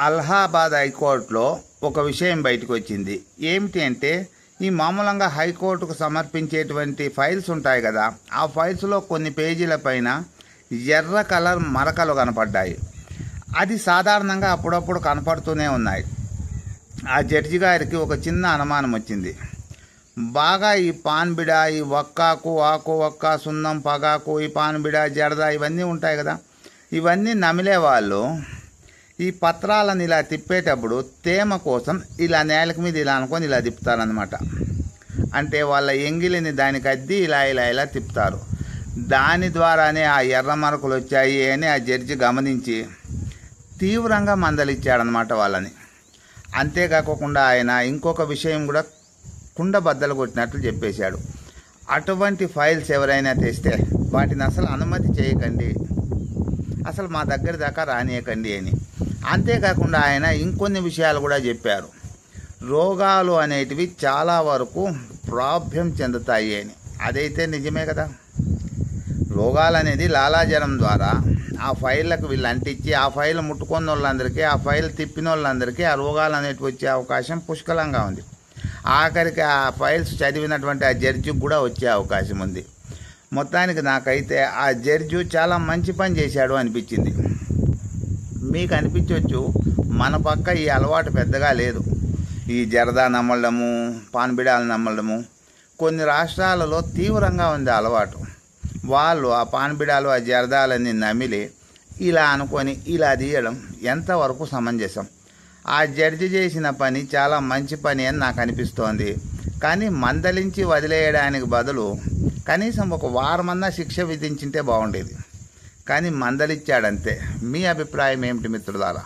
అలహాబాద్ హైకోర్టులో ఒక విషయం బయటకు వచ్చింది. ఏమిటి అంటే ఈ మామూలంగా హైకోర్టుకు సమర్పించేటువంటి ఫైల్స్ ఉంటాయి కదా ఆ ఫైల్స్లో కొన్ని పేజీల పైన ఎర్ర కలర్ మరకలు కనపడ్డాయి. అది సాధారణంగా అప్పుడప్పుడు కనపడుతూనే ఉన్నాయి. ఆ జడ్జి గారికి ఒక చిన్న అనుమానం వచ్చింది. బాగా ఈ పాన్బిడ ఈ వక్కాకు ఆకు ఒక్క సున్నం పగాకు ఈ పాన్ బిడ జడద ఇవన్నీ ఉంటాయి కదా. ఇవన్నీ నమిలే వాళ్ళు ఈ పత్రాలను ఇలా తిప్పేటప్పుడు తేమ కోసం ఇలా నేలకు మీద ఇలా అనుకొని ఇలా తిప్పుతారనమాట అంటే వాళ్ళ ఎంగిలిని దానికి అద్ది ఇలా ఇలా ఇలా తిప్పుతారు. దాని ద్వారానే ఆ ఎర్ర మరకలు వచ్చాయి అని ఆ జడ్జి గమనించి తీవ్రంగా మందలిచ్చాడనమాట వాళ్ళని. అంతేకాకుండా ఆయన ఇంకొక విషయం కూడా కుండ బద్దలు కొట్టినట్లు చెప్పేశాడు. అటువంటి ఫైల్స్ ఎవరైనా తెస్తే వాటిని అసలు అనుమతి చేయకండి. అసలు మా దగ్గర దాకా రానియకండి అని. అంతేకాకుండా ఆయన ఇంకొన్ని విషయాలు కూడా చెప్పారు. రోగాలు అనేటివి చాలా వరకు ప్రాభ్యం చెందుతాయి అని. అదైతే నిజమే కదా? రోగాలు అనేది లాలాజలం ద్వారా ఆ ఫైళ్ళకు వీళ్ళు అంటించి ఆ ఫైల్ ముట్టుకున్న వాళ్ళందరికీ ఆ ఫైల్ తిప్పిన వాళ్ళందరికీ ఆ రోగాలు అనేటివి వచ్చే అవకాశం పుష్కలంగా ఉంది. ఆఖరికి ఆ ఫైల్స్ చదివినటువంటి ఆ జడ్జికి కూడా వచ్చే అవకాశం ఉంది. మొత్తానికి నాకైతే ఆ జడ్జు చాలా మంచి పని చేశాడు అనిపించింది. మీకు అనిపించవచ్చు మన పక్క ఈ అలవాటు పెద్దగా లేదు. ఈ జరదా నమ్మడము పాన్బిడాలు నమ్మడము కొన్ని రాష్ట్రాలలో తీవ్రంగా ఉంది అలవాటు. వాళ్ళు ఆ పాన్బిడాలు ఆ జరదాలన్నీ నమిలి ఇలా అనుకొని ఇలా తీయడం ఎంతవరకు సమంజసం? ఆ జడ్జి చేసిన పని చాలా మంచి పని అని నాకు అనిపిస్తోంది. కానీ మందలించి వదిలేయడానికి బదులు కనీసం ఒక వారమన్నా శిక్ష విధించింటే బాగుండేది. కానీ మందలిచ్చాడంతే. మీ అభిప్రాయం ఏమిటి మిత్రులారా?